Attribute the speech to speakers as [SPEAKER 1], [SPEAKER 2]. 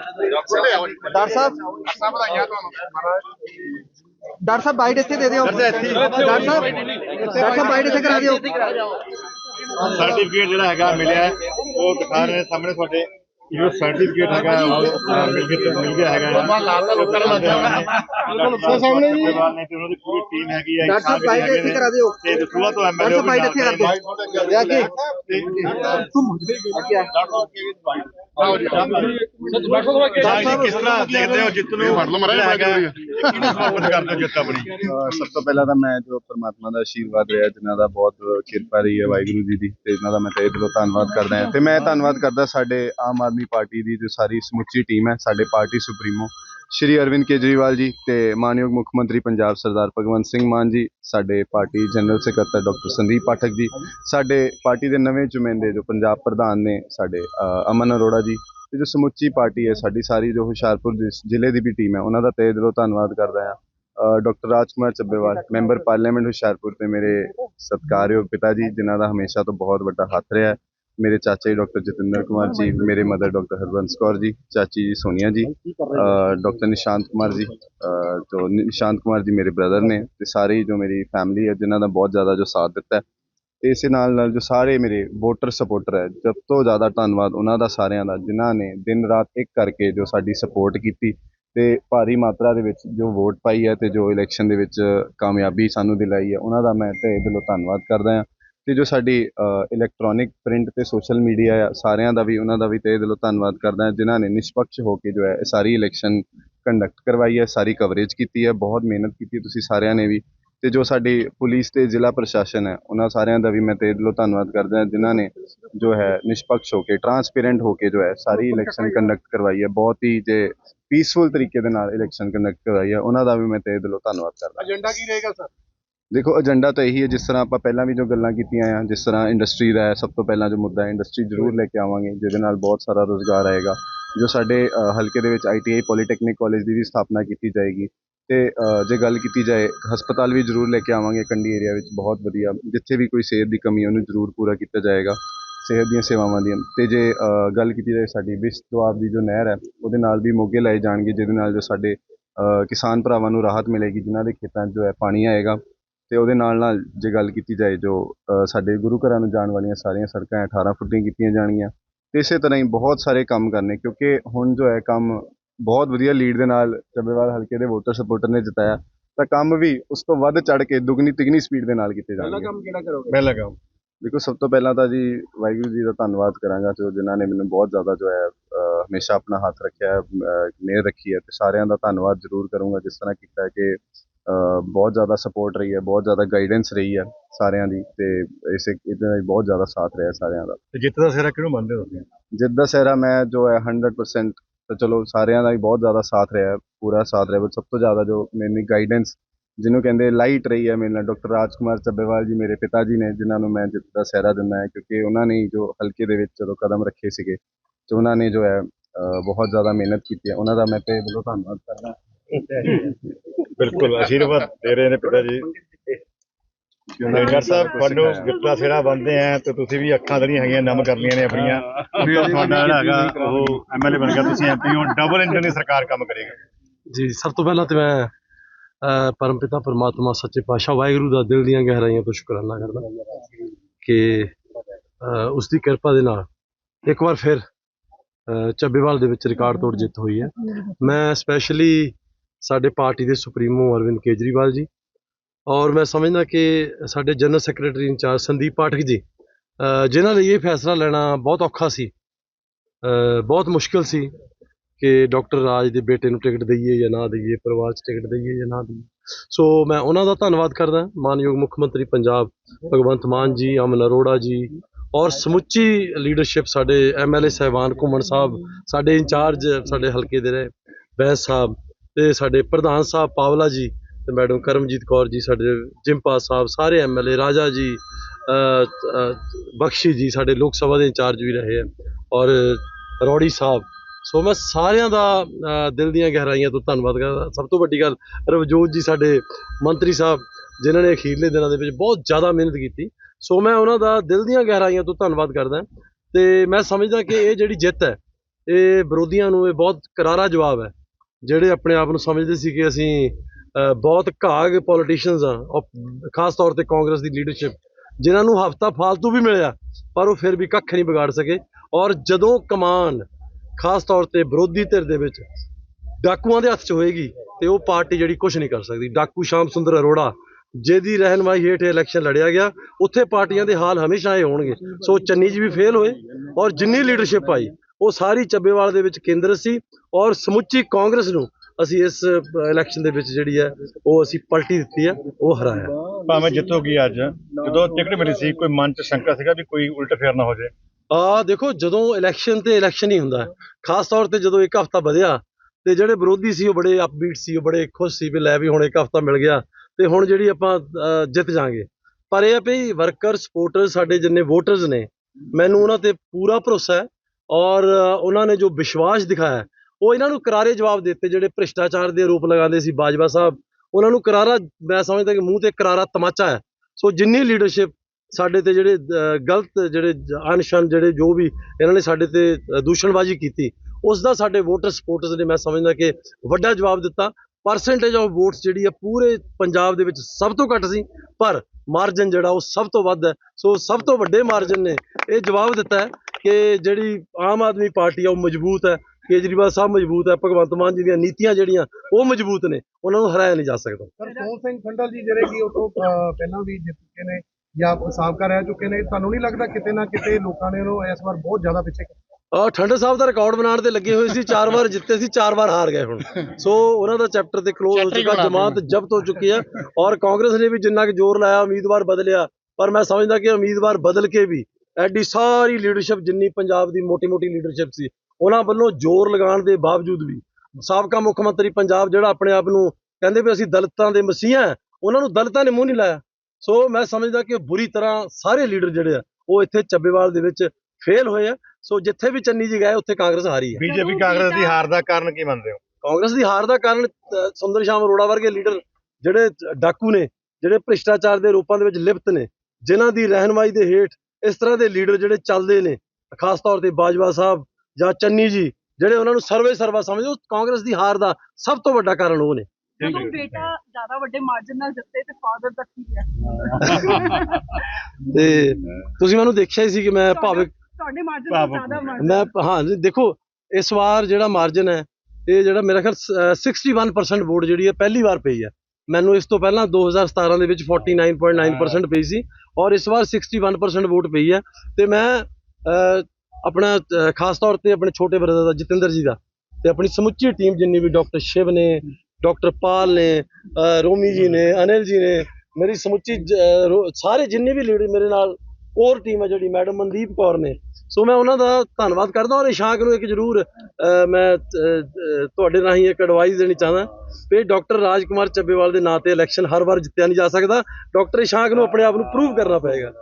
[SPEAKER 1] Doctor ਸਾਹਿਬ। Doctor ਸਾਹਿਬ bite ਇੱਥੇ ਦੇ ਦਿਓ। ਡਾਕਟਰ ਸਾਹਿਬ ਡਾਕਟਰ ਸਾਹਿਬ ਬਾਈਟ ਇੱਥੇ ਕਰਾ ਦਿਓ।
[SPEAKER 2] ਸਰਟੀਫਿਕੇਟ ਜਿਹੜਾ ਹੈਗਾ ਮਿਲਿਆ ਉਹ ਦਿਖਾ ਰਹੇ ਨੇ ਸਾਹਮਣੇ ਤੁਹਾਡੇ। ਜੋ ਸਰਟੀਫਿਕੇਟ ਹੈਗਾ ਉਹ ਮਿਲ ਗਿਆ ਮਿਲ ਗਿਆ ਹੈਗਾ। ਬਿਲਕੁਲ ਸਾਹਮਣੇ ਜੀ। ਨੇ ਤੇ ਉਹਨਾਂ ਦੀ ਪੂਰੀ ਟੀਮ ਹੈਗੀ ਹੈ
[SPEAKER 1] ਡਾਕਟਰ ਸਾਹਿਬ ਬਾਈਟ ਇੱਥੇ ਕਰਾ ਦਿਓ।
[SPEAKER 2] ਤੇ ਦਸੂਆ ਤੋਂ
[SPEAKER 1] ਡਾਕਟਰ
[SPEAKER 2] ਐਮਐਲਏ
[SPEAKER 1] ਸਾਹਿਬ ਬਾਈਟ ਇੱਥੇ ਕਰ ਦਿਓ। ਲਿਆ ਕੇ। ਅੱਗੇ ਆ।
[SPEAKER 2] ਕਿਸ ਤਰ੍ਹਾਂ ਦੇਖਦੇ ਹੋ ਜਿੱਤ ਨੂੰ ਜਿਹੜਾ ਹੈਗਾ ਕਿਹਨੂੰ ਸਮਰਪਿਤ ਕਰਦੇ ਹੋ ਜਿੱਤ ਆਪਣੀ
[SPEAKER 3] ਅਹ ਸਭ ਤੋਂ ਪਹਿਲਾਂ ਤਾਂ ਮੈਂ ਜੋ ਪ੍ਰਮਾਤਮਾ ਦਾ ਆਸ਼ੀਰਵਾਦ ਰਿਹਾ ਜਿਨ੍ਹਾਂ ਦਾ ਬਹੁਤ ਕਿਰਪਾ ਰਹੀ ਹੈ ਵਾਹਿਗੁਰੂ ਜੀ ਦੀ ਤੇ ਇਹਨਾਂ ਦਾ ਮੈਂ ਤਹਿ ਦਿਲੋਂ ਧੰਨਵਾਦ ਕਰਦਾ ਹਾਂ। ਤੇ ਮੈਂ ਧੰਨਵਾਦ ਕਰਦਾ ਸਾਡੇ ਆਮ ਆਦਮੀ ਪਾਰਟੀ ਦੀ ਜੋ ਸਾਰੀ ਸਮੁੱਚੀ ਟੀਮ ਹੈ ਸਾਡੇ ਪਾਰਟੀ ਸੁਪਰੀਮੋ ਸ਼੍ਰੀ ਅਰਵਿੰਦ ਕੇਜਰੀਵਾਲ ਜੀ ਤੇ ਮਾਨਯੋਗ ਮੁੱਖ ਮੰਤਰੀ ਪੰਜਾਬ ਸਰਦਾਰ ਭਗਵੰਤ ਸਿੰਘ ਮਾਨ ਜੀ ਸਾਡੇ ਪਾਰਟੀ ਜਨਰਲ ਸਕੱਤਰ ਡਾਕਟਰ ਸੰਦੀਪ ਪਾਠਕ ਜੀ ਸਾਡੇ ਪਾਰਟੀ ਦੇ ਨਵੇਂ ਚੁਣਿੰਦੇ ਜੋ ਪੰਜਾਬ ਪ੍ਰਧਾਨ ਨੇ ਸਾਡੇ ਅਹ, ਅਮਨ ਅਰੋੜਾ ਜੀ ਤੇ ਜੋ ਸਮੁੱਚੀ ਪਾਰਟੀ ਹੈ ਸਾਡੀ ਸਾਰੀ ਜੋ ਹੁਸ਼ਿਆਰਪੁਰ ਦੇ ਜ਼ਿਲ੍ਹੇ ਦੀ ਵੀ ਟੀਮ ਹੈ ਉਹਨਾਂ ਦਾ ਤਹਿ ਦਿਲੋਂ ਧੰਨਵਾਦ ਕਰਦਾ ਹਾਂ। ਅ, doctor Rajkumar Chabbewal member parliament Hoshiarpur ਤੇ ਮੇਰੇ ਸਤਿਕਾਰਯੋਗ ਪਿਤਾ ਜੀ ਜਿਨ੍ਹਾਂ ਦਾ ਹਮੇਸ਼ਾ ਤੋਂ ਬਹੁਤ ਵੱਡਾ ਹੱਥ ਰਿਹਾ ਹੈ। ਮੇਰੇ ਚਾਚਾ ਜੀ ਡਾਕਟਰ ਜਤਿੰਦਰ ਕੁਮਾਰ ਜੀ ਮੇਰੇ ਮਦਰ ਡਾਕਟਰ ਹਰਬੰਸ ਕੌਰ ਜੀ ਚਾਚੀ ਜੀ ਸੋਨੀਆ ਜੀ ਅ, ਡਾਕਟਰ ਨਿਸ਼ਾਂਤ ਕੁਮਾਰ ਜੀ ਅ, ਜੋ ਨਿਸ਼ਾਂਤ ਕੁਮਾਰ ਜੀ ਮੇਰੇ ਬ੍ਰਦਰ ਨੇ ਤੇ ਸਾਰੇ ਜੋ ਮੇਰੀ ਫੈਮਿਲੀ ਹੈ ਜਿਨ੍ਹਾਂ ਦਾ ਬਹੁਤ ਜ਼ਿਆਦਾ ਜੋ ਸਾਥ ਦਿੱਤਾ ਹੈ ਤੇ ਇਸੇ ਨਾਲ ਨਾਲ ਜੋ ਸਾਰੇ ਮੇਰੇ ਵੋਟਰ ਸਪੋਰਟਰ ਹੈ, ਸਭ ਤੋਂ ਜ਼ਿਆਦਾ ਧੰਨਵਾਦ ਉਹਨਾਂ ਦਾ ਸਾਰਿਆਂ ਦਾ, ਜਿਨ੍ਹਾਂ ਨੇ ਦਿਨ ਰਾਤ ਇੱਕ ਕਰਕੇ ਜੋ ਸਾਡੀ ਸਪੋਰਟ ਕੀਤੀ ਤੇ ਭਾਰੀ ਮਾਤਰਾ ਦੇ ਵਿੱਚ ਜੋ ਵੋਟ ਪਾਈ ਹੈ ਤੇ ਜੋ ਇਲੈਕਸ਼ਨ ਦੇ ਵਿੱਚ ਕਾਮਯਾਬੀ ਸਾਨੂੰ ਦਿਲਾਈ ਹੈ, ਉਹਨਾਂ ਦਾ ਮੈਂ ਤਹਿ ਦਿਲੋਂ ਧੰਨਵਾਦ ਕਰਦਾ ਹਾਂ ਤੇ ਜੋ ਸਾਡੀ ਇਲੈਕਟ੍ਰੋਨਿਕ ਪ੍ਰਿੰਟ ਤੇ ਸੋਸ਼ਲ ਮੀਡੀਆ ਆ, ਸਾਰਿਆਂ ਦਾ ਵੀ, ਉਹਨਾਂ ਦਾ ਵੀ ਤਹਿ ਦਿਲੋਂ ਧੰਨਵਾਦ ਕਰਦਾ ਹਾਂ, ਜਿਨ੍ਹਾਂ ਨੇ ਨਿਸ਼ਪਕਸ਼ ਹੋ ਕੇ ਜੋ ਹੈ ਇਹ ਸਾਰੀ ਇਲੈਕਸ਼ਨ ਕੰਡਕਟ ਕਰਵਾਈ ਹੈ, ਸਾਰੀ ਕਵਰੇਜ ਕੀਤੀ ਹੈ, ਬਹੁਤ ਮਿਹਨਤ ਕੀਤੀ ਤੁਸੀਂ ਸਾਰਿਆਂ ਨੇ ਵੀ ਤੇ ਜੋ ਸਾਡੀ ਪੁਲਿਸ ਤੇ ਜ਼ਿਲ੍ਹਾ ਪ੍ਰਸ਼ਾਸਨ ਹੈ ਉਹਨਾਂ ਸਾਰਿਆਂ ਦਾ ਵੀ ਮੈਂ ਤਹਿ ਦਿਲੋਂ ਧੰਨਵਾਦ ਕਰਦਾ ਜਿਨ੍ਹਾਂ ਨੇ ਜੋ ਹੈ ਨਿਸ਼ਪਕਸ਼ ਹੋ ਕੇ ਟਰਾਂਸਪੇਰੈਂਟ ਹੋ ਕੇ ਜੋ ਹੈ ਸਾਰੀ ਇਲੈਕਸ਼ਨ ਕੰਡਕਟ ਕਰਵਾਈ ਹੈ ਬਹੁਤ ਹੀ ਜੇ ਪੀਸਫੁਲ ਤਰੀਕੇ ਦੇ ਨਾਲ ਇਲੈਕਸ਼ਨ ਕੰਡਕਟ ਕਰਵਾਈ ਹੈ ਉਹਨਾਂ ਦਾ ਵੀ ਮੈਂ ਤਹਿ ਦਿਲੋਂ ਧੰਨਵਾਦ ਕਰਦਾ
[SPEAKER 2] ਏਜੰਡਾ ਕੀ ਰਹੇਗਾ ਸਰ
[SPEAKER 3] ਦੇਖੋ ਏਜੰਡਾ ਤਾਂ ਇਹੀ ਹੈ ਜਿਸ ਤਰ੍ਹਾਂ ਆਪਾਂ ਪਹਿਲਾਂ ਵੀ ਜੋ ਗੱਲਾਂ ਕੀਤੀਆਂ ਆ ਜਿਸ ਤਰ੍ਹਾਂ ਇੰਡਸਟਰੀ ਦਾ ਹੈ ਸਭ ਤੋਂ ਪਹਿਲਾਂ ਜੋ ਮੁੱਦਾ ਹੈ ਇੰਡਸਟਰੀ ਜ਼ਰੂਰ ਲੈ ਕੇ ਆਵਾਂਗੇ ਜਿਹਦੇ ਨਾਲ ਬਹੁਤ ਸਾਰਾ ਰੋਜ਼ਗਾਰ ਆਏਗਾ ਜੋ ਸਾਡੇ ਹਲਕੇ ਦੇ ਵਿੱਚ ਆਈਟੀਆਈ ਪੋਲੀਟੈਕਨਿਕ ਕਾਲਜ ਦੀ ਵੀ ਸਥਾਪਨਾ ਕੀਤੀ ਜਾਏਗੀ ਤੇ ਜੇ ਗੱਲ ਕੀਤੀ ਜਾਏ, ਹਸਪਤਾਲ ਵੀ ਜ਼ਰੂਰ ਲੈ ਕੇ ਆਵਾਂਗੇ ਕੰਡੀ ਏਰੀਆ ਵਿੱਚ ਬਹੁਤ ਵਧੀਆ, ਜਿੱਥੇ ਵੀ ਕੋਈ ਸਿਹਤ ਦੀ ਕਮੀ ਉਹਨੂੰ ਜ਼ਰੂਰ ਪੂਰਾ ਕੀਤਾ ਜਾਏਗਾ, ਸਿਹਤ ਦੀਆਂ ਸੇਵਾਵਾਂ ਦੀਆਂ। ਅਤੇ ਜੇ ਗੱਲ ਕੀਤੀ ਜਾਏ ਸਾਡੀ ਵਿਸ਼ ਦੁਆਬ ਦੀ ਜੋ ਨਹਿਰ ਹੈ, ਉਹਦੇ ਨਾਲ ਵੀ ਮੋਗੇ ਲਾਏ ਜਾਣਗੇ, ਜਿਹਦੇ ਨਾਲ ਜੋ ਸਾਡੇ ਕਿਸਾਨ ਭਰਾਵਾਂ ਨੂੰ ਰਾਹਤ ਮਿਲੇਗੀ, ਜਿਨ੍ਹਾਂ ਦੇ ਖੇਤਾਂ 'ਚ ਜੋ ਹੈ ਪਾਣੀ ਆਏਗਾ ਅਤੇ ਉਹਦੇ ਨਾਲ ਨਾਲ ਜੇ ਗੱਲ ਕੀਤੀ ਜਾਏ ਜੋ ਸਾਡੇ ਗੁਰੂ ਘਰਾਂ ਨੂੰ ਜਾਣ ਵਾਲੀਆਂ ਸਾਰੀਆਂ ਸੜਕਾਂ 18 ਫੁੱਟੀਆਂ ਕੀਤੀਆਂ ਜਾਣਗੀਆਂ ਅਤੇ ਇਸੇ ਤਰ੍ਹਾਂ ਹੀ ਬਹੁਤ ਸਾਰੇ ਕੰਮ ਕਰਨੇ, ਕਿਉਂਕਿ ਹੁਣ ਜੋ ਹੈ ਕੰਮ ਬਹੁਤ ਵਧੀਆ ਲੀਡ ਦੇ ਨਾਲ ਚੱਬੇਵਾਲ ਹਲਕੇ ਦੇ ਵੋਟਰ ਸਪੋਰਟਰ ਨੇ ਜਿਤਾਇਆ। ਤਾਂ ਕੰਮ ਵੀ ਉਸ ਤੋਂ ਵੱਧ ਚੜ ਕੇ ਦੁੱਗਣੀ ਤਿਗਣੀ ਸਪੀਡ ਦੇ ਨਾਲ ਕੀਤੇ ਜਾਣਗੇ।
[SPEAKER 1] ਕਿਹੜਾ ਕਰੋਗੇ?
[SPEAKER 2] ਮੈਂ ਲਗਾਉਂ
[SPEAKER 3] ਦੇਖੋ ਸਭ ਤੋਂ ਪਹਿਲਾਂ ਤਾਂ ਜੀ ਵਾਹਿਗੁਰੂ ਜੀ ਦਾ ਧੰਨਵਾਦ ਕਰਾਂਗਾ ਜੋ ਜਿਨ੍ਹਾਂ ਨੇ ਮੈਨੂੰ ਬਹੁਤ ਜ਼ਿਆਦਾ ਜੋ ਹੈ ਹਮੇਸ਼ਾ ਆਪਣਾ ਹੱਥ ਰੱਖਿਆ ਮਿਹਰ ਰੱਖੀ ਹੈ ਤੇ ਸਾਰਿਆਂ ਦਾ ਧੰਨਵਾਦ ਜ਼ਰੂਰ ਕਰੂੰਗਾ ਜਿਸ ਤਰ੍ਹਾਂ ਕੀਤਾ ਹੈ ਕਿ ਬਹੁਤ ਜ਼ਿਆਦਾ ਸਪੋਰਟ ਰਹੀ ਹੈ ਬਹੁਤ ਜ਼ਿਆਦਾ ਗਾਈਡੈਂਸ ਰਹੀ ਹੈ ਸਾਰਿਆਂ ਦੀ ਤੇ ਇਸੇ ਇਹਦੇ ਬਹੁਤ ਜ਼ਿਆਦਾ ਸਾਥ ਰਿਹਾ ਸਾਰਿਆਂ ਦਾ।
[SPEAKER 2] ਤੇ ਜਿੱਤ ਦਾ ਸਿਰਾ ਕਿਹਨੂੰ ਮੰਨਦੇ ਹੋ ਤੁਸੀਂ?
[SPEAKER 3] ਜਿੱਦਾਂ ਸਹਿਰਾ ਮੈਂ ਜੋ ਹੈ 100% ਤੇ ਚਲੋ ਸਾਰਿਆਂ ਦਾ ਹੀ ਬਹੁਤ ਜ਼ਿਆਦਾ ਸਾਥ ਰਿਹਾ ਪੂਰਾ ਸਾਥ ਰਿਹਾ ਪਰ ਸਭ ਤੋਂ ਜ਼ਿਆਦਾ ਜੋ ਮੇਰੀ ਗਾਈਡੈਂਸ ਜਿਹਨੂੰ ਕਹਿੰਦੇ ਲਾਈਟ ਰਹੀ ਹੈ ਮੇਰੇ ਨਾਲ ਡਾਕਟਰ ਰਾਜਕੁਮਾਰ ਚੱਬੇਵਾਲ ਜੀ ਮੇਰੇ ਪਿਤਾ ਜੀ ਨੇ, ਜਿਨ੍ਹਾਂ ਨੂੰ ਮੈਂ ਜਿੱਤ ਦਾ ਸਹਿਰਾ ਦਿੰਦਾ ਹੈ, ਕਿਉਂਕਿ ਉਹਨਾਂ ਨੇ ਜੋ ਹਲਕੇ ਦੇ ਵਿੱਚ ਜਦੋਂ ਕਦਮ ਰੱਖੇ ਸੀਗੇ, ਤੇ ਉਹਨਾਂ ਨੇ ਜੋ ਹੈ ਬਹੁਤ ਜ਼ਿਆਦਾ ਮਿਹਨਤ ਕੀਤੀ ਹੈ। ਉਹਨਾਂ ਦਾ ਮੈਂ ਤੇ ਦਿਲੋਂ ਧੰਨਵਾਦ ਕਰਦਾ
[SPEAKER 2] ਬਿਲਕੁਲ, ਆਸ਼ੀਰਵਾਦ ਦੇ ਰਹੇ ਨੇ ਪਿਤਾ ਜੀ। ਡਾਕਟਰ ਸਾਹਿਬ ਤੁਹਾਨੂੰ ਦਾ ਸਿਰਾ ਬੰਦੇ ਆ ਤੇ ਤੁਸੀਂ ਵੀ ਅੱਖਾਂ ਜਿਹੜੀਆਂ ਹੈਗੀਆਂ ਨਮ ਕਰਨੀਆਂ ਨੇ ਆਪਣੀਆਂ। ਤੁਹਾਡਾ ਜਿਹੜਾ ਹੈਗਾ ਉਹ ਐਮਐਲਏ ਬਣ ਗਿਆ ਤੁਸੀਂ ਐਮਪੀ ਹੋ ਡਬਲ ਇੰਜਨ ਦੀ ਸਰਕਾਰ ਕੰਮ ਕਰੇਗੀ।
[SPEAKER 4] ਜੀ ਸਭ ਤੋਂ ਪਹਿਲਾਂ ਤੇ ਮੈਂ ਪਰਮਪਿਤਾ ਪਰਮਾਤਮਾ ਸੱਚੇ ਪਾਤਸ਼ਾਹ ਵਾਹਿਗੁਰੂ ਦਾ ਦਿਲ ਦੀਆਂ ਗਹਿਰਾਈਆਂ ਤੋਂ ਸ਼ੁਕਰਾਨਾ ਕਰਦਾ ਕਿ ਉਸ ਦੀ ਕਿਰਪਾ ਦੇ ਨਾਲ ਇੱਕ ਵਾਰ ਫਿਰ ਚੱਬੇਵਾਲ ਦੇ ਵਿੱਚ ਰਿਕਾਰਡ ਤੋੜ ਜਿੱਤ ਹੋਈ ਹੈ। ਮੈਂ ਸਪੈਸ਼ਲੀ ਸਾਡੇ ਪਾਰਟੀ ਦੇ ਸੁਪਰੀਮੋ ਅਰਵਿੰਦ ਕੇਜਰੀਵਾਲ ਜੀ ਔਰ ਮੈਂ ਸਮਝਦਾ ਕਿ ਸਾਡੇ general secretary in charge Sandeep Pathak ji ਜਿਨ੍ਹਾਂ ਲਈ ਇਹ ਫੈਸਲਾ ਲੈਣਾ ਬਹੁਤ ਔਖਾ ਸੀ ਬਹੁਤ ਮੁਸ਼ਕਲ ਸੀ ਕਿ ਡਾਕਟਰ ਰਾਜ ਦੇ ਬੇਟੇ ਨੂੰ ਟਿਕਟ ਦਈਏ ਜਾਂ ਨਾ ਦਈਏ, ਪਰਿਵਾਰ 'ਚ ਟਿਕਟ ਦਈਏ ਜਾਂ ਨਾ ਦਈਏ। ਸੋ ਮੈਂ ਉਹਨਾਂ ਦਾ ਧੰਨਵਾਦ ਕਰਦਾ, ਮਾਨਯੋਗ ਮੁੱਖ ਮੰਤਰੀ ਪੰਜਾਬ ਭਗਵੰਤ ਮਾਨ ਜੀ, ਅਮਨ ਅਰੋੜਾ ਜੀ ਔਰ ਸਮੁੱਚੀ ਲੀਡਰਸ਼ਿਪ ਸਾਡੇ ਐਮਐਲਏ ਸਹਿਬਾਨ ਘੁੰਮਣ ਸਾਹਿਬ, ਸਾਡੇ ਇੰਚਾਰਜ ਸਾਡੇ ਹਲਕੇ ਦੇ ਰਹੇ ਬੈਂਸ ਸਾਹਿਬ ਤੇ ਸਾਡੇ ਪ੍ਰਧਾਨ ਸਾਹਿਬ ਪਾਵਲਾ ਜੀ ਤੇ ਮੈਡਮ ਕਰਮਜੀਤ ਕੌਰ ਜੀ ਸਾਡੇ ਜਿੰਪਾ ਸਾਹਿਬ, ਸਾਰੇ ਐਮਐਲਏ ਰਾਜਾ ਜੀ ਬਖਸ਼ੀ ਜੀ ਸਾਡੇ ਲੋਕ ਸਭਾ ਦੇ ਇੰਚਾਰਜ ਵੀ ਰਹੇ ਆ। ਔਰ ਰੌੜੀ ਸਾਹਿਬ, ਸੋ ਮੈਂ ਸਾਰਿਆਂ ਦਾ ਦਿਲ ਦੀਆਂ ਗਹਿਰਾਈਆਂ ਤੋਂ ਧੰਨਵਾਦ ਕਰਦਾ। ਸਭ ਤੋਂ ਵੱਡੀ ਗੱਲ, ਰਵਜੋਤ ਜੀ ਸਾਡੇ ਮੰਤਰੀ ਸਾਹਿਬ, ਜਿਨ੍ਹਾਂ ਨੇ ਅਖੀਰਲੇ ਦਿਨਾਂ ਦੇ ਵਿੱਚ ਬਹੁਤ ਜ਼ਿਆਦਾ ਮਿਹਨਤ ਕੀਤੀ। ਸੋ ਮੈਂ ਉਹਨਾਂ ਦਾ ਦਿਲ ਦੀਆਂ ਗਹਿਰਾਈਆਂ ਤੋਂ ਧੰਨਵਾਦ ਕਰਦਾ। ਤੇ ਮੈਂ ਸਮਝਦਾ ਕਿ ਇਹ ਜਿਹੜੀ ਜਿੱਤ ਹੈ, ਇਹ ਵਿਰੋਧੀਆਂ ਨੂੰ ਇਹ ਬਹੁਤ ਕਰਾਰਾ ਜਵਾਬ ਹੈ। ਜਿਹੜੇ ਆਪਣੇ ਆਪ ਨੂੰ ਸਮਝਦੇ ਸੀ ਕਿ ਅਸੀਂ ਬਹੁਤ ਘਾਗ ਪੋਲੀਟੀਸ਼ੀਅਨਸ ਆ, ਔਰ ਖਾਸ ਤੌਰ ਤੇ ਕਾਂਗਰਸ ਦੀ ਲੀਡਰਸ਼ਿਪ ਜਿਨ੍ਹਾਂ ਨੂੰ ਹਫਤਾ ਫਾਲਤੂ ਵੀ ਮਿਲਿਆ, ਪਰ ਉਹ ਫਿਰ ਵੀ ਕੱਖ ਨਹੀਂ ਵਿਗਾੜ ਸਕੇ। ਔਰ ਜਦੋਂ ਕਮਾਨ, ਖਾਸ ਤੌਰ ਤੇ ਵਿਰੋਧੀ ਧਿਰ ਦੇ ਵਿੱਚ ਡਾਕੂਆਂ ਦੇ ਹੱਥ 'ਚ ਹੋਏਗੀ, ਤੇ ਉਹ ਪਾਰਟੀ ਜਿਹੜੀ ਕੁਝ ਨਹੀਂ ਕਰ ਸਕਦੀ। ਡਾਕੂ ਸ਼ਾਮ ਸੁੰਦਰ ਅਰੋੜਾ, ਜਿਹਦੀ ਰਹਿਨਮਾਈ ਹੇਠ ਇਲੈਕਸ਼ਨ ਲੜਿਆ ਗਿਆ, ਉੱਥੇ ਪਾਰਟੀਆਂ ਦੇ ਹਾਲ ਹਮੇਸ਼ਾ ਇਹ ਹੋਣਗੇ। ਸੋ ਚੰਨੀ ਜੀ ਵੀ ਫੇਲ ਹੋਏ, ਔਰ ਜਿੰਨੀ ਲੀਡਰਸ਼ਿਪ ਆਈ, ਉਹ ਸਾਰੀ ਚੱਬੇਵਾਲ ਦੇ ਵਿੱਚ ਕੇਂਦਰ ਸੀ, ਔਰ ਸਮੁੱਚੀ ਕਾਂਗਰਸ ਨੂੰ ਅਸੀਂ ਇਸ ਇਲੈਕਸ਼ਨ ਦੇ ਵਿੱਚ ਜਿਹੜੀ ਹੈ ਉਹ ਅਸੀਂ ਪਲਟੀ ਦਿੱਤੀ ਹੈ ਉਹ ਹਰਾਇਆ।
[SPEAKER 2] ਭਾਵੇਂ ਜਿੱਤੋਗੀ ਅੱਜ ਜਦੋਂ ਟਿਕਟ ਮਿਲੀ ਸੀ ਕੋਈ ਮਨ ਚ ਸ਼ੰਕਾ ਸੀਗਾ ਵੀ ਕੋਈ ਉਲਟ ਫੇਰ ਨਾ ਹੋ ਜਾਏ?
[SPEAKER 4] ਆ ਦੇਖੋ ਜਦੋਂ ਇਲੈਕਸ਼ਨ ਤੇ ਇਲੈਕਸ਼ਨ ਹੀ ਹੁੰਦਾ ਖਾਸ ਤੌਰ ਤੇ ਜਦੋਂ ਇੱਕ ਹਫਤਾ ਵਧਿਆ ਤੇ ਜਿਹੜੇ ਵਿਰੋਧੀ ਸੀ ਉਹ ਬੜੇ ਅਪਬੀਟ ਸੀ ਉਹ ਬੜੇ ਖੁਸ਼ ਸੀ ਵੀ ਲੈ ਵੀ ਹੁਣ ਇੱਕ ਹਫਤਾ ਮਿਲ ਗਿਆ ਤੇ ਹੁਣ ਜਿਹੜੀ ਆਪਾਂ ਜਿੱਤ ਜਾਾਂਗੇ। ਪਰ ਇਹ ਆ ਵੀ ਵਰਕਰ ਸਪੋਰਟਰ ਸਾਡੇ ਜਿੰਨੇ ਵੋਟਰਸ ਨੇ ਮੈਨੂੰ ਉਹਨਾਂ ਤੇ ਪੂਰਾ ਭਰੋਸਾ ਹੈ ਔਰ ਉਹਨਾਂ ਨੇ ਜੋ ਵਿਸ਼ਵਾਸ ਦਿਖਾਇਆ ਉਹ ਇਹਨਾਂ ਨੂੰ ਕਰਾਰੇ ਜਵਾਬ ਦਿੱਤੇ, ਜਿਹੜੇ ਭ੍ਰਿਸ਼ਟਾਚਾਰ ਦੇ ਆਰੋਪ ਲਗਾਉਂਦੇ ਸੀ ਬਾਜਵਾ ਸਾਹਿਬ। ਉਹਨਾਂ ਨੂੰ ਕਰਾਰਾ, ਮੈਂ ਸਮਝਦਾ ਕਿ ਮੂੰਹ ਤੇ ਕਰਾਰਾ ਤਮਾਚਾ ਹੈ। ਸੋ ਜਿੰਨੀ ਲੀਡਰਸ਼ਿਪ ਸਾਡੇ ਤੇ ਜਿਹੜੇ ਗਲਤ ਜਿਹੜੇ ਅਨਸ਼ਨ ਜਿਹੜੇ ਜੋ ਵੀ ਇਹਨਾਂ ਨੇ ਸਾਡੇ ਤੇ ਦੂਸ਼ਣਬਾਜ਼ੀ ਕੀਤੀ, ਉਸ ਦਾ ਸਾਡੇ ਵੋਟਰ ਸਪੋਰਟਰਸ ਨੇ ਮੈਂ ਸਮਝਦਾ ਕਿ ਵੱਡਾ ਜਵਾਬ ਦਿੱਤਾ। ਪਰਸੈਂਟੇਜ ਆਫ ਵੋਟਸ ਜਿਹੜੀ ਆ ਪੂਰੇ ਪੰਜਾਬ ਦੇ ਵਿੱਚ ਸਭ ਤੋਂ ਘੱਟ ਸੀ, ਪਰ ਮਾਰਜਨ ਜਿਹੜਾ ਉਹ ਸਭ ਤੋਂ ਵੱਧ ਹੈ। ਸੋ ਸਭ ਤੋਂ ਵੱਡੇ ਮਾਰਜਨ ਨੇ ਇਹ ਜਵਾਬ ਦਿੱਤਾ ਹੈ ਕਿ ਜਿਹੜੀ ਆਮ ਆਦਮੀ ਪਾਰਟੀ ਆ, ਉਹ ਮਜ਼ਬੂਤ ਹੈ। ਕੇਜਰੀਵਾਲ ਸਾਹਿਬ ਮਜ਼ਬੂਤ ਹੈ ਭਗਵੰਤ ਮਾਨ ਜੀ ਦੀਆਂ ਨੀਤੀਆਂ ਜਿਹੜੀਆਂ ਉਹ ਮਜ਼ਬੂਤ ਨੇ ਉਹਨਾਂ ਨੂੰ ਹਰਾਇਆ ਨਹੀਂ ਜਾ ਸਕਦਾ।
[SPEAKER 1] ਸਰ ਸੋਹਣ ਸਿੰਘ ਖੰਡਲ ਜੀ ਜਿਹੜੇ ਕਿ ਉਹ ਤੋਂ ਪਹਿਲਾਂ ਵੀ ਜਿੱਤ ਚੁੱਕੇ ਨੇ ਜਾਂ ਸਾਬਕਾ ਰਹਿ ਚੁੱਕੇ ਨੇ ਤੁਹਾਨੂੰ ਨਹੀਂ ਲੱਗਦਾ ਕਿਤੇ ਨਾ ਕਿਤੇ ਲੋਕਾਂ ਨੇ ਉਹਨੂੰ ਇਸ ਵਾਰ ਬਹੁਤ ਜ਼ਿਆਦਾ ਪਿੱਛੇ ਕੀਤਾ?
[SPEAKER 4] ਆ ਠੰਡੇ ਸਾਹਿਬ ਦਾ ਰਿਕਾਰਡ ਬਣਾਉਣ ਤੇ ਲੱਗੇ ਹੋਏ ਸੀ ਚਾਰ ਵਾਰ ਜਿੱਤੇ ਸੀ ਚਾਰ ਵਾਰ ਹਾਰ ਗਏ ਹੁਣ। ਸੋ ਉਹਨਾਂ ਦਾ ਚੈਪਟਰ ਤੇ ਕਲੋਜ਼ ਹੋ ਚੁੱਕਾ ਜਮਾਤ ਜ਼ਬਤ ਹੋ ਚੁੱਕੀ ਹੈ ਔਰ ਕਾਂਗਰਸ ਨੇ ਵੀ ਜਿੰਨਾ ਕਿ ਜ਼ੋਰ ਲਾਇਆ ਉਮੀਦਵਾਰ ਬਦਲਿਆ ਪਰ ਮੈਂ ਸਮਝਦਾ ਕਿ ਉਮੀਦਵਾਰ ਬਦਲ ਕੇ ਵੀ ਐਡੀ ਸਾਰੀ ਲੀਡਰਸ਼ਿਪ ਜਿੰਨੀ ਪੰਜਾਬ ਦੀ ਮੋਟੀ-ਮੋਟੀ ਲੀਡਰਸ਼ਿਪ ਸੀ ਉਹਨਾਂ ਵੱਲੋਂ ਜ਼ੋਰ ਲਗਾਉਣ ਦੇ ਬਾਵਜੂਦ ਵੀ ਸਾਬਕਾ ਮੁੱਖ ਮੰਤਰੀ ਪੰਜਾਬ ਜਿਹੜਾ ਆਪਣੇ ਆਪ ਨੂੰ ਕਹਿੰਦੇ ਵੀ ਅਸੀਂ ਦਲਿਤਾਂ ਦੇ ਮਸੀਹਾ ਉਹਨਾਂ ਨੂੰ ਦਲਿਤਾਂ ਨੇ ਮੂੰਹ ਨਹੀਂ ਲਾਇਆ। ਸੋ ਮੈਂ ਸਮਝਦਾ ਕਿ ਬੁਰੀ ਤਰ੍ਹਾਂ ਸਾਰੇ ਲੀਡਰ ਜਿਹੜੇ ਆ ਉਹ ਇੱਥੇ ਚੱਬੇਵਾਲ ਦੇ ਵਿੱਚ ਫੇਲ ਹੋਏ ਆ। ਸੋ ਜਿੱਥੇ ਵੀ ਚੰਨੀ ਜੀ ਗਏ ਉੱਥੇ ਕਾਂਗਰਸ ਹਾਰੀ ਹੈ
[SPEAKER 2] ਬੀਜੇਪੀ ਕਾਂਗਰਸ ਦੀ ਹਾਰ ਦਾ ਕਾਰਨ ਕੀ ਮੰਨਦੇ ਹੋ?
[SPEAKER 4] ਕਾਂਗਰਸ ਦੀ ਹਾਰ ਦਾ ਕਾਰਨ ਸੁੰਦਰ ਸ਼ਾਮ ਅਰੋੜਾ ਵਰਗੇ ਲੀਡਰ ਜਿਹੜੇ ਡਾਕੂ ਨੇ ਜਿਹੜੇ ਭ੍ਰਿਸ਼ਟਾਚਾਰ ਦੇ ਰੂਪਾਂ ਦੇ ਵਿੱਚ ਲਿਪਤ ਨੇ ਜਿਨ੍ਹਾਂ ਦੀ ਰਹਿਨਮਾਈ ਦੇ ਹੇਠ ਇਸ ਤਰ੍ਹਾਂ ਦੇ ਲੀਡਰ ਜਿਹੜੇ ਚੱਲਦੇ ਨੇ ਖਾਸ ਤੌਰ ਤੇ ਬਾਜਵਾ ਸਾਹਿਬ ਜਾਂ ਚੰਨੀ ਜੀ ਜਿਹੜੇ ਉਹਨਾਂ ਨੂੰ ਸਰਵੇ ਸਰਵਾ ਸਮਝਦੇ ਉਹ ਕਾਂਗਰਸ ਦੀ ਹਾਰ ਦਾ ਸਭ ਤੋਂ ਵੱਡਾ ਕਾਰਨ ਉਹ ਨੇ।
[SPEAKER 5] ਜਦੋਂ ਬੇਟਾ ਜ਼ਿਆਦਾ ਵੱਡੇ ਮਾਰਜਨ ਨਾਲ ਜਿੱਤੇ ਤੇ ਫਾਦਰ ਦਾ ਕੀ ਹੈ।
[SPEAKER 4] ਤੇ ਤੁਸੀਂ ਮੈਨੂੰ ਦੇਖਿਆ ਹੀ ਸੀ ਕਿ ਮੈਂ ਭਾਵੇਂ
[SPEAKER 5] ਤੁਹਾਡੇ ਮਾਰਜਨ ਤੋਂ ਜ਼ਿਆਦਾ ਮਾਰਜਨ
[SPEAKER 4] ਮੈਂ ਹਾਂ ਜੀ, ਦੇਖੋ ਇਸ ਵਾਰ ਜਿਹੜਾ ਮਾਰਜਨ ਹੈ ਇਹ ਜਿਹੜਾ ਮੇਰਾ ਖਿਆਲ ਸ- ਅਹ 61% ਵੋਟ ਜਿਹੜੀ ਹੈ ਪਹਿਲੀ ਵਾਰ ਪਈ ਹੈ। ਮੈਨੂੰ ਇਸ ਤੋਂ ਪਹਿਲਾਂ 2017 ਦੇ ਵਿੱਚ 49.9% ਪਈ ਸੀ ਔਰ ਇਸ ਵਾਰ 61% ਵੋਟ ਪਈ ਹੈ। ਤੇ ਮੈਂ ਅਹ, ਆਪਣਾ ਖਾਸ ਤੌਰ ਤੇ ਆਪਣੇ ਛੋਟੇ ਬ੍ਰਦਰ ਦਾ, ਜਤਿੰਦਰ ਜੀ ਦਾ। ਤੇ ਆਪਣੀ ਸਮੁੱਚੀ ਟੀਮ ਜਿੰਨੀ ਵੀ ਡਾਕਟਰ ਸ਼ਿਵ ਨੇ ਡਾਕਟਰ ਪਾਲ ਨੇ ਰੋਮੀ ਜੀ ਨੇ, ਅਨਿਲ ਜੀ ਨੇ, ਮੇਰੀ ਸਮੁੱਚੀ ਜ- ਰੋ- ਸਾਰੇ ਜਿੰਨੇ ਵੀ ਲੀਡਰ ਮੇਰੇ ਨਾਲ ਕੋਰ ਟੀਮ ਹੈ ਜਿਹੜੀ ਮੈਡਮ ਮਨਦੀਪ ਕੌਰ ਨੇ। ਸੋ ਮੈਂ ਉਹਨਾਂ ਦਾ ਧੰਨਵਾਦ ਕਰਦਾ ਔਰ ਇਸ਼ਾਕ ਨੂੰ ਇੱਕ ਜ਼ਰੂਰ ਮੈਂ ਤੁਹਾਡੇ ਰਾਹੀਂ ਇੱਕ ਐਡਵਾਈਸ ਦੇਣੀ ਚਾਹੁੰਦਾ। ਵੀ ਡਾਕਟਰ ਰਾਜਕੁਮਾਰ ਚੱਬੇਵਾਲ ਦੇ ਨਾਂ ਤੇ ਇਲੈਕਸ਼ਨ ਹਰ ਵਾਰ ਜਿੱਤਿਆ ਨਹੀਂ ਜਾ ਸਕਦਾ। ਡਾਕਟਰ ਇਸ਼ਾਕ ਨੂੰ ਆਪਣੇ ਆਪ ਨੂੰ ਪ੍ਰੂਵ ਕਰਨਾ ਪਏਗਾ।